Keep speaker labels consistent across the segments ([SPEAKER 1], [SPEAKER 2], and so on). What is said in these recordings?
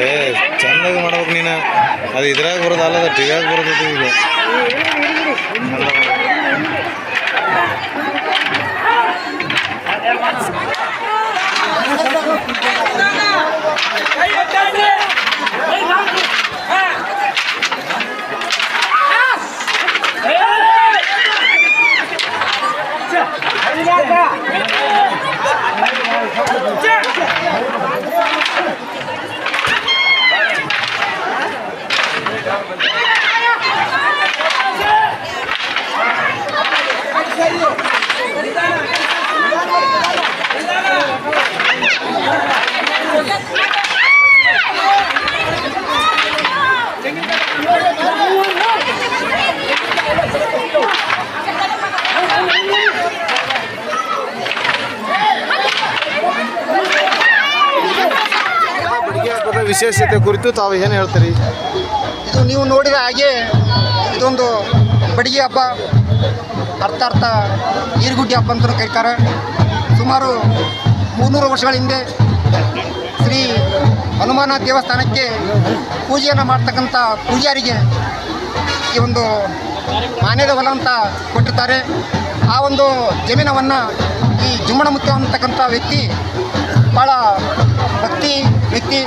[SPEAKER 1] ಏ ಚಂದಾಗಿ ಮಾಡ್ಬೇಕು ನೀನು ಅದು ಇದ್ರಾಗ ಬರೋದಲ್ಲ ಅದು ಟಿವಿಯಾಗ ಬರೋದೈತಿ ಈಗ ವಿಶೇಷತೆ ಕುರಿತು ತಾವು ಏನು ಹೇಳ್ತೀರಿ?
[SPEAKER 2] ಇದು ನೀವು ನೋಡಿದ ಹಾಗೆ ಇದೊಂದು ಬಡಿಗೆ ಹಬ್ಬ. ಅರ್ಥಾರ್ಥ ಈರುಗುಡ್ಡಿ ಹಬ್ಬ ಅಂತ ಕರೀತಾರೆ. ಸುಮಾರು ಮೂನ್ನೂರು ವರ್ಷಗಳ ಹಿಂದೆ ಶ್ರೀ ಹನುಮಾನ ದೇವಸ್ಥಾನಕ್ಕೆ ಪೂಜೆಯನ್ನು ಮಾಡ್ತಕ್ಕಂಥ ಪೂಜಾರಿಗೆ ಈ ಒಂದು ಮಾನ್ಯದ ಹೊಲ ಅಂತ ಕೊಟ್ಟಿರ್ತಾರೆ ಆ ಒಂದು ಜಮೀನವನ್ನು ಈ ಜುಮ್ಮಣಮುತ್ತ ಅಂತಕ್ಕಂಥ ವ್ಯಕ್ತಿ ಭಾಳ ಭಕ್ತಿ ವ್ಯಕ್ತಿ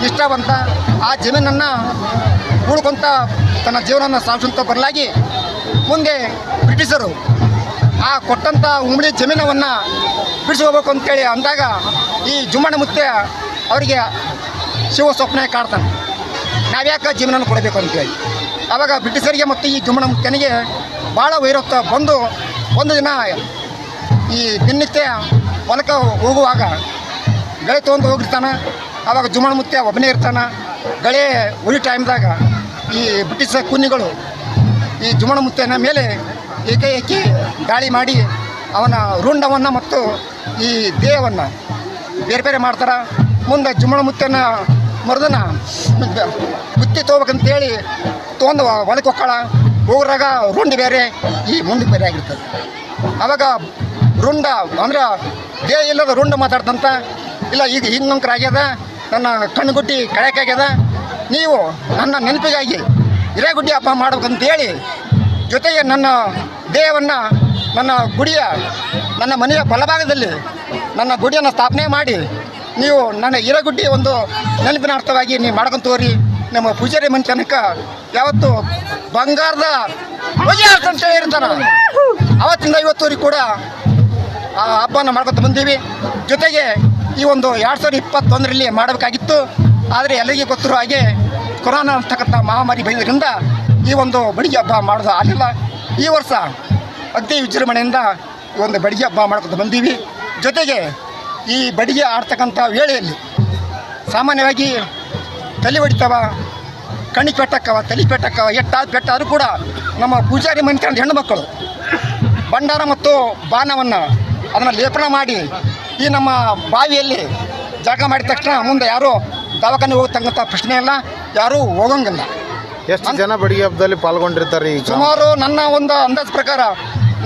[SPEAKER 2] ನಿಷ್ಠಾವಂತ ಆ ಜಮೀನನ್ನು ಉಳ್ಕೊಂತ ತನ್ನ ಜೀವನವನ್ನು ಸಾಗಿಸುವಂತ ಬರಲಾಗಿ ಮುಂದೆ ಬ್ರಿಟಿಷರು ಆ ಕೊಟ್ಟಂಥ ಉಮ್ಮಡಿ ಜಮೀನವನ್ನು ಬಿಡಿಸ್ಕೋಬೇಕು ಅಂತೇಳಿ ಅಂದಾಗ ಈ ಜುಮ್ಮಣ ಮುತ್ತೆ ಅವರಿಗೆ ಶಿವ ಸ್ವಪ್ನ ಕಾಡ್ತಾನೆ. ನಾವ್ಯಾಕೆ ಜಮೀನನ್ನು ಕೊಡಬೇಕು ಅಂತೇಳಿ. ಆವಾಗ ಬ್ರಿಟಿಷರಿಗೆ ಮತ್ತು ಈ ಜುಮ್ಮಣ ಮುತ್ತೆನಿಗೆ ಭಾಳ ವೈರತ್ವ ಬಂದು ಒಂದು ದಿನ ಈ ದಿನನಿತ್ಯ ಹೊಲಕ್ಕೆ ಹೋಗುವಾಗ ಗೆಳೆ ತೊಗೊಂಡು ಹೋಗಿರ್ತಾನೆ. ಆವಾಗ ಜುಮಣ ಮುತ್ತೆ ಒಬ್ಬನೇ ಇರ್ತಾನೆ. ಗಳೆ ಉಳಿ ಟೈಮ್ದಾಗ ಈ ಬ್ರಿಟಿಷ್ ಕುನ್ನಿಗಳು ಈ ಜುಮಣ ಮುತ್ತೆನ ಮೇಲೆ ಏಕೈಕಿ ದಾಳಿ ಮಾಡಿ ಅವನ ರುಂಡವನ್ನು ಮತ್ತು ಈ ದೇಹವನ್ನು ಬೇರೆ ಬೇರೆ ಮಾಡ್ತಾರೆ. ಮುಂದೆ ಜುಮಣ ಮುತ್ತೆನ ಮರುದನ ಬುತ್ತಿ ತೊಗೋಬೇಕಂತೇಳಿ ತೊಗೊಂಡು ಹೊಲಕ್ಕೆ ಹೊಕ್ಕಳ ಹೋಗ್ರಾಗ ರುಂಡ್ ಬೇರೆ, ಈ ಮುಂಡು ಬೇರೆ ಆಗಿರ್ತದೆ. ಅವಾಗ ರುಂಡ ಅಂದ್ರೆ ದೇಹ ಇಲ್ಲದ ರುಂಡ ಮಾತಾಡ್ತಂತ ಇಲ್ಲ ಈಗ ಹಿಂಗಂಕರ ಆಗ್ಯದ ನನ್ನ ಕಣ್ಣುಗುಡ್ಡಿ ಕಳೆಕಾಗ್ಯದ. ನೀವು ನನ್ನ ನೆನಪಿಗಾಗಿ ಹಿರೇಗುಡ್ಡಿ ಹಬ್ಬ ಮಾಡಬೇಕಂತೇಳಿ ಜೊತೆಗೆ ನನ್ನ ದೇಹವನ್ನು, ನನ್ನ ಗುಡಿಯ, ನನ್ನ ಮನೆಯ ಬಲಭಾಗದಲ್ಲಿ ನನ್ನ ಗುಡಿಯನ್ನು ಸ್ಥಾಪನೆ ಮಾಡಿ ನೀವು ನನ್ನ ಹಿರೇಗುಡ್ಡಿ ಒಂದು ನೆನಪಿನ ಅರ್ಥವಾಗಿ ನೀವು ಮಾಡ್ಕೊಂತೋರಿ ನಮ್ಮ ಪೂಜಾರಿ ಮನೆ ಯಾವತ್ತು ಬಂಗಾರದ ಅಂತ ಹೇಳಿರ್ತಾನೆ ಅವತ್ತಿಂದ ಇವತ್ತುವರೆಗೂ ಕೂಡ ಆ ಹಬ್ಬನ ಮಾಡ್ಕೊತ ಬಂದೀವಿ. ಜೊತೆಗೆ ಈ ಒಂದು ಎರಡು ಸಾವಿರದ ಇಪ್ಪತ್ತೊಂದರಲ್ಲಿ ಮಾಡಬೇಕಾಗಿತ್ತು. ಆದರೆ ಎಲ್ಲರಿಗೆ ಗೊತ್ತಿರೋ ಹಾಗೆ ಕೊರೋನಾ ಅಂತಕ್ಕಂಥ ಮಹಾಮಾರಿ ಬಂದಿದ್ದರಿಂದ ಈ ಒಂದು ಬಡಿಗೆ ಹಬ್ಬ ಮಾಡೋದು ಆಗಲಿಲ್ಲ. ಈ ವರ್ಷ ಅತಿ ವಿಜೃಂಭಣೆಯಿಂದ ಈ ಒಂದು ಬಡಿಗೆ ಹಬ್ಬ ಮಾಡ್ಕೊತ ಬಂದೀವಿ. ಜೊತೆಗೆ ಈ ಬಡಿಗೆ ಆಡ್ತಕ್ಕಂಥ ವೇಳೆಯಲ್ಲಿ ಸಾಮಾನ್ಯವಾಗಿ ತಲೆ ಹೊಡಿತಾವ, ಕಣ್ಣಿ ಪೆಟ್ಟಕ್ಕವ ತಲೆ ಪೆಟ್ಟಕ್ಕವ ಎಟ್ಟಾದ ಪೆಟ್ಟಾದರೂ ಕೂಡ ನಮ್ಮ ಪೂಜಾರಿ ಮನೆ ಹೆಣ್ಣು ಮಕ್ಕಳು ಭಂಡಾರ ಮತ್ತು ಬಾಣವನ್ನು ಅದನ್ನು ಲೇಪನ ಮಾಡಿ ಈ ನಮ್ಮ ಬಾವಿಯಲ್ಲಿ ಜಾಗ ಮಾಡಿದ ತಕ್ಷಣ ಮುಂದೆ ಯಾರೂ ದವಾಖಾನೆ ಹೋಗ್ತಕ್ಕಂಥ ಪ್ರಶ್ನೆ ಇಲ್ಲ ಯಾರೂ ಹೋಗಂಗಿಲ್ಲ.
[SPEAKER 1] ಎಷ್ಟು ಜನ ಬಡಿಗೆ ಹಬ್ಬದಲ್ಲಿ ಪಾಲ್ಗೊಂಡಿರ್ತಾರೆ ಈಗ?
[SPEAKER 2] ಸುಮಾರು ನನ್ನ ಒಂದು ಅಂದಾಜು ಪ್ರಕಾರ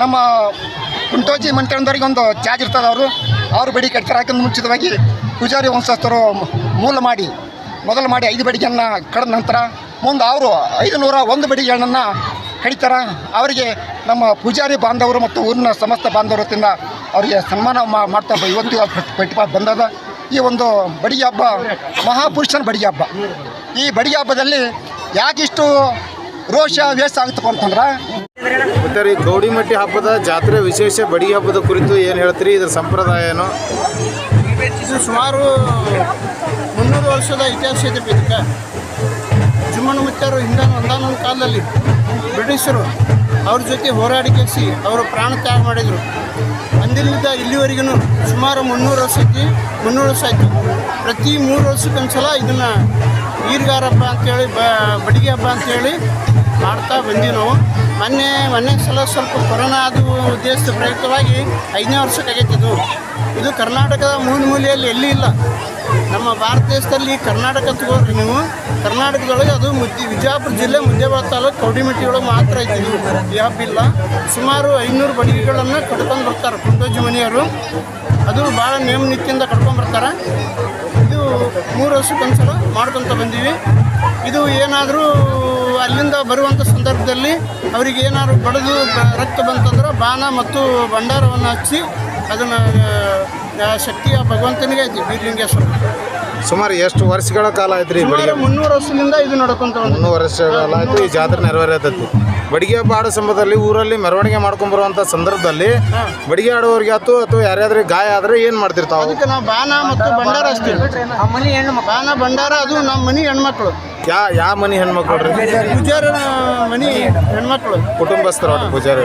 [SPEAKER 2] ನಮ್ಮ ಕುಂಟೋಜಿ ಮಂಟನದವ್ರಿಗೆ ಒಂದು ಚಾರ್ಜ್ ಇರ್ತದೆ ಅವರು. ಅವರು ಬಡಿ ಕಟ್ತಾರೆ ಯಾಕಂದ್ರೆ ಮುಂಚಿತವಾಗಿ ಪೂಜಾರಿ ವಂಶಸ್ಥರು ಮೂಲ ಮಾಡಿ ಮೊದಲು ಮಾಡಿ ಐದು ಬಡಿಗೆಯನ್ನು ಕಡಿದ ನಂತರ ಮುಂದೆ ಅವರು ಐದು ನೂರ ಒಂದು ಬಡಿಗೆಗಳನ್ನು ಕಡಿತಾರೆ. ಅವರಿಗೆ ನಮ್ಮ ಪೂಜಾರಿ ಬಾಂಧವರು ಮತ್ತು ಊರಿನ ಸಮಸ್ತ ಬಾಂಧವರು ವತಿಯಿಂದ ಅವರಿಗೆ ಸನ್ಮಾನ ಮಾ- ಮಾಡ್ತಾ ಬ- ಇವತ್ತು ಪ್ರತಿಭಾ ಬಂದದ ಈ ಒಂದು ಬಡಿಗೆ ಹಬ್ಬ ಮಹಾಪುರುಷನ ಬಡಿಗೆ ಹಬ್ಬ. ಈ ಬಡಿಗೆ ಹಬ್ಬದಲ್ಲಿ ಯಾಕಿಷ್ಟು ರೋಷ ವೇಷ ಆಗುತ್ತಪ್ಪ ಅಂತಂದ್ರೆ
[SPEAKER 1] ಮತ್ತೆ ರೀ ಗೌಡಿಮಟ್ಟಿ ಹಬ್ಬದ ಜಾತ್ರೆ ವಿಶೇಷ ಬಡಿಗೆ ಹಬ್ಬದ ಕುರಿತು ಏನು ಹೇಳ್ತೀರಿ? ಇದರ ಸಂಪ್ರದಾಯ ಏನು?
[SPEAKER 3] ಇದು ಸುಮಾರು ಮುನ್ನೂರು ವರ್ಷದ ಇತಿಹಾಸ ಇದೆ ಇದಕ್ಕೆ ಜುಮ್ಮನ ಮುತ್ತರು ಹಿಂದೆ ಒಂದಾನೊಂದು ಕಾಲದಲ್ಲಿ ಬ್ರಿಟಿಷರು ಅವ್ರ ಜೊತೆ ಹೋರಾಡಿಕೆಸಿ ಅವರು ಪ್ರಾಣ ತ್ಯಾಗ ಮಾಡಿದರು. ಅಂದಿನಿಂದ ಇಲ್ಲಿವರೆಗೂ ಸುಮಾರು ಮುನ್ನೂರು ವರ್ಷ ಐತಿ, ಮುನ್ನೂರು ವರ್ಷ ಆಯಿತು. ಪ್ರತಿ ಮೂರು ವರ್ಷಕ್ಕೊಂದ್ಸಲ ಇದನ್ನು ಈರ್ಗಾರ ಹಬ್ಬ ಅಂತೇಳಿ, ಬ, ಬಡಿಗೆ ಹಬ್ಬ ಅಂತೇಳಿ ಮಾಡ್ತಾ ಬಂದೀವಿ ನಾವು. ಮೊನ್ನೆ ಮೊನ್ನೆ ಸಲ ಸ್ವಲ್ಪ ಕೊರೋನಾ ಅದು ಉದ್ದೇಶದ ಪ್ರಯುಕ್ತವಾಗಿ ಐದನೇ ವರ್ಷಕ್ಕೆ ಆಗೈತೆ ಇದು. ಇದು ಕರ್ನಾಟಕದ ಮೂಲ ಮೂಲೆಯಲ್ಲಿ ಎಲ್ಲಿ ಇಲ್ಲ. ನಮ್ಮ ಭಾರತ ದೇಶದಲ್ಲಿ ಕರ್ನಾಟಕ ಅಂತ ತಗೋರಿ ನೀವು, ಕರ್ನಾಟಕದೊಳಗೆ ಅದು ಮುದ್ದೆ ವಿಜಯಪುರ ಜಿಲ್ಲೆ ಮುದ್ದೇಬಾಳ ತಾಲೂಕು ಕೌಡಿಮಟ್ಟಿ ಒಳಗೆ ಮಾತ್ರ ಐತಿ ಇದು. ಈ ಇಲ್ಲ. ಸುಮಾರು ಐನೂರು ಬಡಿಗೆಗಳನ್ನು ಕಟ್ಕೊಂಡು ಬರ್ತಾರೆ ಕುಂಟೋಜಿ ಮನೆಯವರು ಅದು ಭಾಳ ನೇಮ ನೀತಿಯಿಂದ ಕಟ್ಕೊಂಡು ಬರ್ತಾರೆ. ಇದು ಮೂರು ವರ್ಷಕ್ಕೊಂದ್ಸಲ ಮಾಡ್ಕೊತ ಬಂದೀವಿ. ಇದು ಏನಾದರೂ ಅಲ್ಲಿಂದ ಬರುವಂಥ ಸಂದರ್ಭದಲ್ಲಿ ಅವರಿಗೆ ಏನಾದರೂ ಬಡಿದು ರಕ್ತ ಬಂತಂದ್ರೆ ಬಾಣ ಮತ್ತು ಭಂಡಾರವನ್ನು ಹಚ್ಚಿ ಅದನ್ನು ಶಕ್ತಿಯ ಭಗವಂತನಿಗೆ ಐತಿ ಬೀರ್ಲಿಂಗೇಶ್ವರ.
[SPEAKER 1] ಸುಮಾರು ಎಷ್ಟು ವರ್ಷಗಳ ಕಾಲ ಐತ್ರಿ
[SPEAKER 3] ಸುಮಾರು ಮುನ್ನೂರು ವರ್ಷದಿಂದ ಇದು ನಡ್ಕೊಂತ ಒಂದು
[SPEAKER 1] ಮುನ್ನೂರು ವರ್ಷಗಳ ಆಯ್ತು ಈ ಜಾತ್ರೆ ನೆರವೇರತೈತಿ. ಬಡಿಗೆ ಹಬ್ಬ ಆಡೋ ಸಂದರ್ಭದಲ್ಲಿ ಊರಲ್ಲಿ ಮೆರವಣಿಗೆ ಮಾಡ್ಕೊಂಡ್ ಬರುವಂತ ಸಂದರ್ಭದಲ್ಲಿ ಬಡಿಗೆ ಆಡೋರಿಗೆ ಆಯ್ತು ಅಥವಾ ಯಾರ್ಯಾದ್ರಿಗೆ ಗಾಯ ಆದ್ರೆ ಏನು ಮಾಡ್ತಿರ್ತಾವ
[SPEAKER 3] ಅದಕ್ಕೆ ನಾವು ಬಾನ ಮತ್ತು ಭಂಡಾರ ಹಚ್ತೀವಿ. ಬಾನ ಭಂಡಾರ ಅದು ನಮ್ಮ ಮನೆ ಹೆಣ್ಮಕ್ಳು.
[SPEAKER 1] ಯಾ ಯಾವ ಮನೆ ಹೆಣ್ಮಕ್ಳು
[SPEAKER 3] ಪೂಜಾರ ಮನೆ ಹೆಣ್ಮಕ್ಳು.
[SPEAKER 1] ಕುಟುಂಬಸ್ಥರು ಪೂಜಾರ ಪೂಜಾರಿ